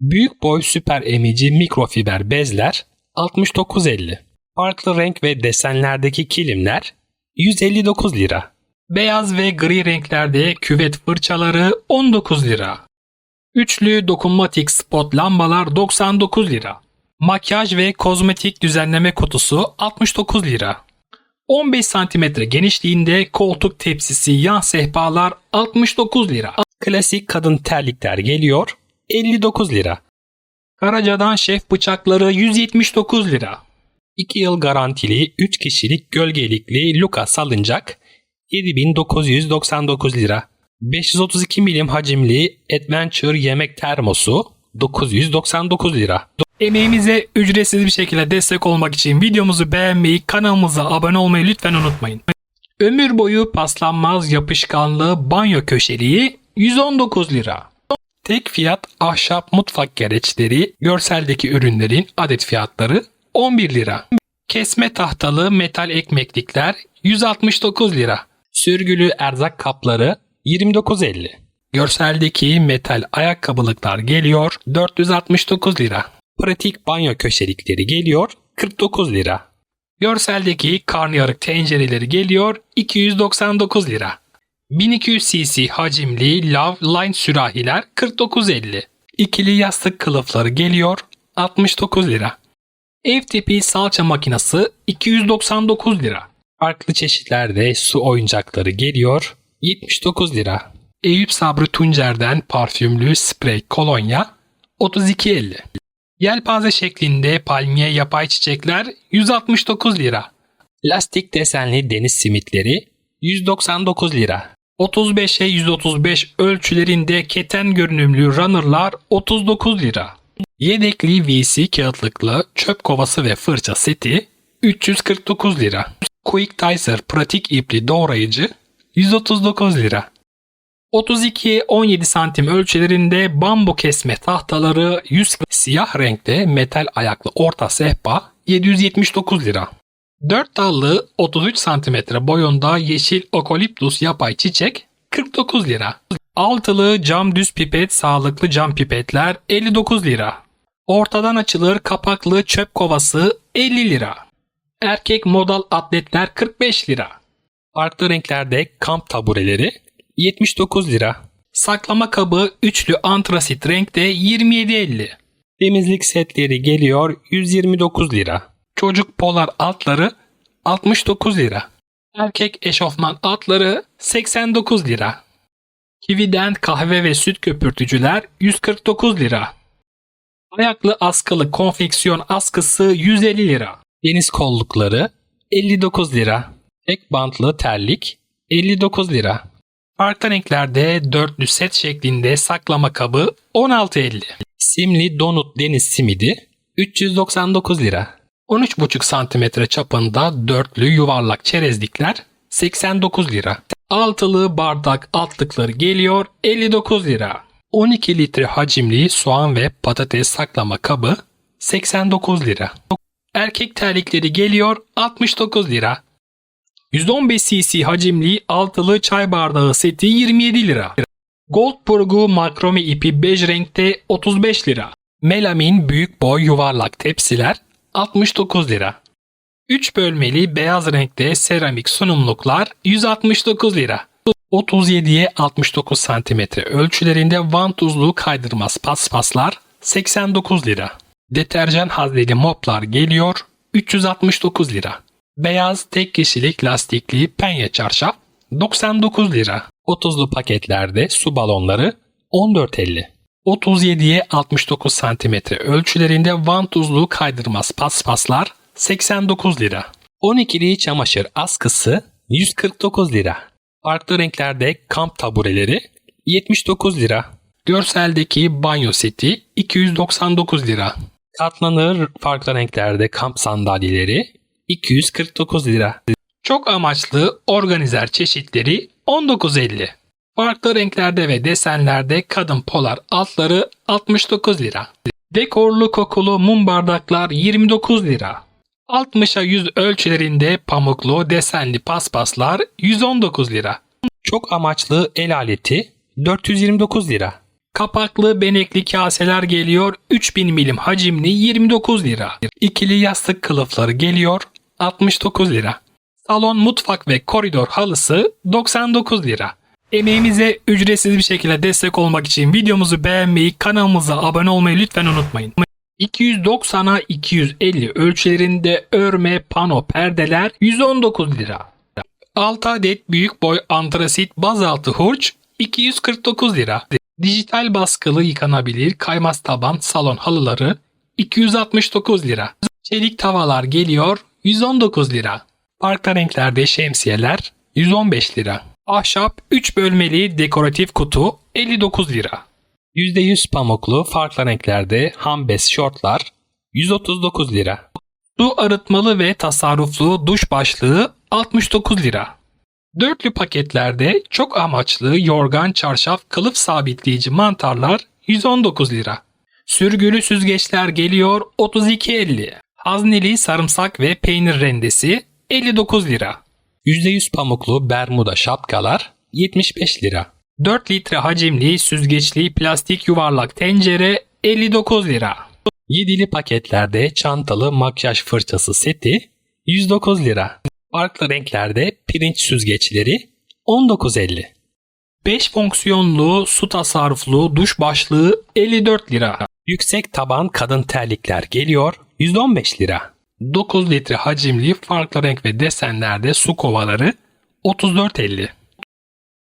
Büyük boy süper emici mikrofiber bezler 69.50. Farklı renk ve desenlerdeki kilimler 159 lira. Beyaz ve gri renklerde küvet fırçaları 19 lira. Üçlü dokunmatik spot lambalar 99 lira. Makyaj ve kozmetik düzenleme kutusu 69 lira. 15 cm genişliğinde koltuk tepsisi yan sehpalar 69 lira. Klasik kadın terlikler geliyor 59 lira. Karaca'dan şef bıçakları 179 lira. 2 yıl garantili 3 kişilik gölgelikli Luka salıncak 7999 lira. 532 milim hacimli Adventure yemek termosu 999 lira. Emeğimize ücretsiz bir şekilde destek olmak için videomuzu beğenmeyi, kanalımıza abone olmayı lütfen unutmayın. Ömür boyu paslanmaz yapışkanlı banyo köşeliği 119 lira. Tek fiyat ahşap mutfak gereçleri, görseldeki ürünlerin adet fiyatları 11 lira. Kesme tahtalı metal ekmeklikler 169 lira. Sürgülü erzak kapları 29.50. Görseldeki metal ayakkabılıklar geliyor 469 lira. Pratik banyo köşelikleri geliyor 49 lira. Görseldeki karnıyarık tencereleri geliyor 299 lira. 1200 cc hacimli Love Line sürahiler 49.50. İkili yastık kılıfları geliyor 69 lira. Ev tipi salça makinesi 299 lira. Farklı çeşitlerde su oyuncakları geliyor 79 lira. Eyüp Sabri Tuncer'den parfümlü sprey kolonya 32.50. Yelpaze şeklinde palmiye yapay çiçekler 169 lira. Lastik desenli deniz simitleri 199 lira. 35'e 135 ölçülerinde keten görünümlü runnerlar 39 lira. Yedekli VC kağıtlıklı çöp kovası ve fırça seti 349 lira. Quick Dicer pratik ipli doğrayıcı 139 lira. 32-17 santim ölçülerinde bambu kesme tahtaları 100 siyah renkte metal ayaklı orta sehpa 779 lira. 4 dallı 33 cm boyunda yeşil okoliptus yapay çiçek 49 lira. Altılı cam düz pipet sağlıklı cam pipetler 59 lira. Ortadan açılır kapaklı çöp kovası 50 lira. Erkek modal atletler 45 lira. Farklı renklerde kamp tabureleri 79 lira. Saklama kabı üçlü antrasit renkte 27.50. Temizlik setleri geliyor 129 lira. Çocuk polar altları 69 lira. Erkek eşofman altları 89 lira. Kividen kahve ve süt köpürtücüler 149 lira. Ayaklı askılı konfeksiyon askısı 150 lira. Deniz kollukları 59 lira. Tek bantlı terlik 59 lira. Farklı renklerde dörtlü set şeklinde saklama kabı 16.50. Simli donut deniz simidi 399 lira. 13,5 cm çapında dörtlü yuvarlak çerezlikler 89 lira. Altılı bardak altlıkları geliyor 59 lira. 12 litre hacimli soğan ve patates saklama kabı 89 lira. Erkek terlikleri geliyor 69 lira. 115 cc hacimli altılı çay bardağı seti 27 lira. Gold burgu makrome ipi bej renkte 35 lira. Melamin büyük boy yuvarlak tepsiler 69 lira. 3 bölmeli beyaz renkte seramik sunumluklar 169 lira. 37'ye 69 cm ölçülerinde van tuzlu kaydırmaz paspaslar 89 lira. Deterjan hazneli moplar geliyor 369 lira. Beyaz tek kişilik lastikli penye çarşaf 99 lira. 30'lu paketlerde su balonları 14.50. 37'ye 69 cm ölçülerinde van tuzlu kaydırmaz paspaslar 89 lira. 12'li çamaşır askısı 149 lira. Farklı renklerde kamp tabureleri 79 lira. Görseldeki banyo seti 299 lira. Katlanır farklı renklerde kamp sandalyeleri 249 lira. Çok amaçlı organizer çeşitleri 19.50. Farklı renklerde ve desenlerde kadın polar altları 69 lira. Dekorlu kokulu mum bardaklar 29 lira. 60'a 100 ölçülerinde pamuklu desenli paspaslar 119 lira. Çok amaçlı el aleti 429 lira. Kapaklı benekli kaseler geliyor 3000 milim hacimli 29 lira. İkili yastık kılıfları geliyor 69 lira. Salon, mutfak ve koridor halısı 99 lira. Emeğimize ücretsiz bir şekilde destek olmak için videomuzu beğenmeyi, kanalımıza abone olmayı lütfen unutmayın. 290'a 250 ölçülerinde örme pano perdeler 119 lira. 6 adet büyük boy antrasit bazaltı hurç 249 lira. Dijital baskılı yıkanabilir kaymaz taban salon halıları 269 lira. Çelik tavalar geliyor 119 lira. Farklı renklerde şemsiyeler 115 lira. Ahşap 3 bölmeli dekoratif kutu 59 lira. %100 pamuklu farklı renklerde hambes şortlar 139 lira. Su arıtmalı ve tasarruflu duş başlığı 69 lira. Dörtlü paketlerde çok amaçlı yorgan çarşaf kılıf sabitleyici mantarlar 119 lira. Sürgülü süzgeçler geliyor 32.50. Hazneli sarımsak ve peynir rendesi 59 lira. %100 pamuklu bermuda şapkalar 75 lira. 4 litre hacimli süzgeçli plastik yuvarlak tencere 59 lira. Yedili paketlerde çantalı makyaj fırçası seti 109 lira. Farklı renklerde pirinç süzgeçleri 19.50. 5 fonksiyonlu su tasarruflu duş başlığı 54 lira. Yüksek taban kadın terlikler geliyor 115 lira. 9 litre hacimli farklı renk ve desenlerde su kovaları 34.50.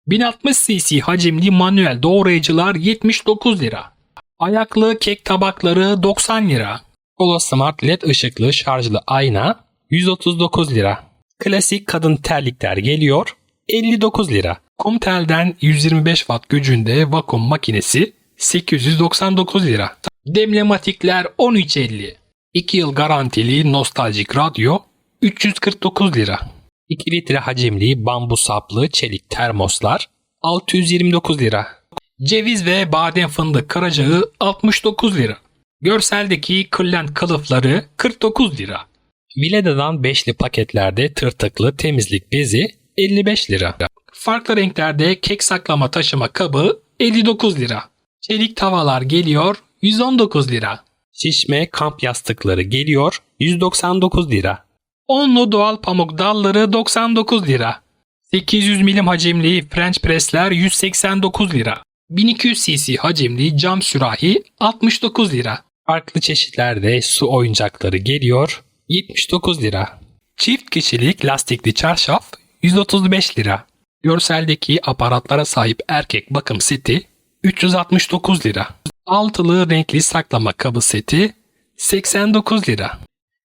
1060 cc hacimli manuel doğrayıcılar 79 lira. Ayaklı kek tabakları 90 lira. Kola Smart LED ışıklı şarjlı ayna 139 lira. Klasik kadın terlikler geliyor 59 lira. Comtel'den 125 watt gücünde vakum makinesi 899 lira. Demlematikler 13.50. 2 yıl garantili nostaljik radyo 349 lira. 2 litre hacimli bambu saplı çelik termoslar 629 lira. Ceviz ve badem fındık karacağı 69 lira. Görseldeki kırlent kılıfları 49 lira. Vileda'dan beşli paketlerde tırtıklı temizlik bezi 55 lira. Farklı renklerde kek saklama taşıma kabı 59 lira. Çelik tavalar geliyor 119 lira. Şişme kamp yastıkları geliyor 199 lira. Onlu doğal pamuk dalları 99 lira. 800 milim hacimli French pressler 189 lira. 1200 cc hacimli cam sürahi 69 lira. Farklı çeşitlerde su oyuncakları geliyor 79 lira. Çift kişilik lastikli çarşaf 135 lira. Görseldeki aparatlara sahip erkek bakım seti 369 lira. Altılı renkli saklama kabı seti 89 lira.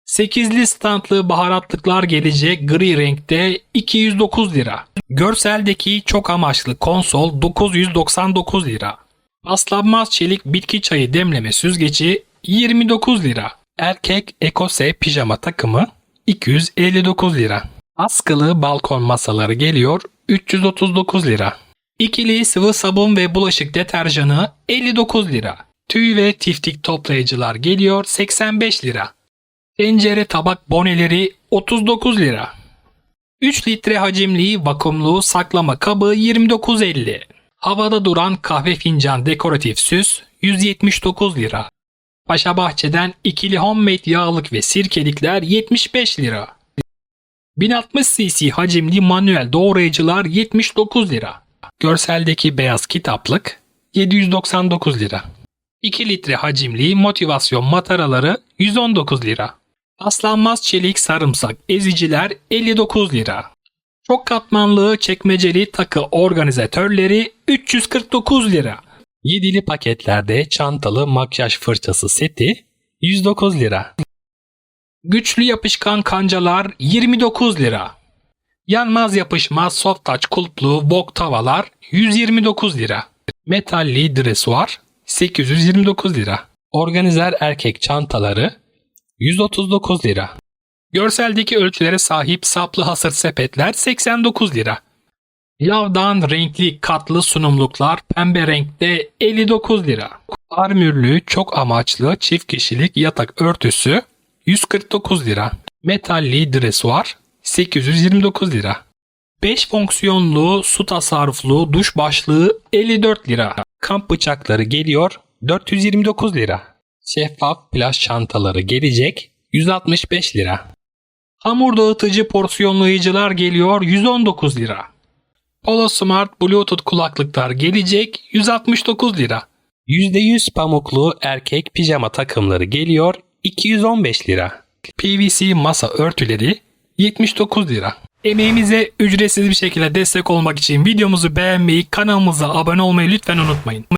8'li standlı baharatlıklar gelecek gri renkte 209 lira. Görseldeki çok amaçlı konsol 999 lira. Paslanmaz çelik bitki çayı demleme süzgeci 29 lira. Erkek ekose pijama takımı 259 lira. Askılı balkon masaları geliyor 339 lira. İkili sıvı sabun ve bulaşık deterjanı 59 lira. Tüy ve tiftik toplayıcılar geliyor 85 lira. Tencere tabak boneleri 39 lira. 3 litre hacimli vakumlu saklama kabı 29.50. Havada duran kahve fincan dekoratif süs 179 lira. Paşa Bahçe'den ikili homemade yağlık ve sirkelikler 75 lira. 1060 cc hacimli manuel doğrayıcılar 79 lira. Görseldeki beyaz kitaplık 799 lira. 2 litre hacimli motivasyon mataraları 119 lira. Paslanmaz çelik sarımsak eziciler 59 lira. Çok katmanlı çekmeceli takı organizatörleri 349 lira. Yedili paketlerde çantalı makyaj fırçası seti 109 lira. Güçlü yapışkan kancalar 29 lira. Yanmaz yapışmaz soft touch kulplu wok tavalar 129 lira. Metalli dresuar 829 lira. Organizer erkek çantaları 139 lira. Görseldeki ölçülere sahip saplı hasır sepetler 89 lira. Lavdan renkli katlı sunumluklar pembe renkte 59 lira. Armürlü çok amaçlı çift kişilik yatak örtüsü 149 lira. Metalli dresuar 829 lira. 5 fonksiyonlu su tasarruflu duş başlığı 54 lira. Kamp bıçakları geliyor 429 lira. Şeffaf plaj çantaları gelecek 165 lira. Hamur dağıtıcı porsiyonlayıcılar geliyor 119 lira. Polo Smart Bluetooth kulaklıklar gelecek 169 lira. %100 pamuklu erkek pijama takımları geliyor 215 lira. PVC masa örtüleri 79 lira. Emeğimize ücretsiz bir şekilde destek olmak için videomuzu beğenmeyi, kanalımıza abone olmayı lütfen unutmayın.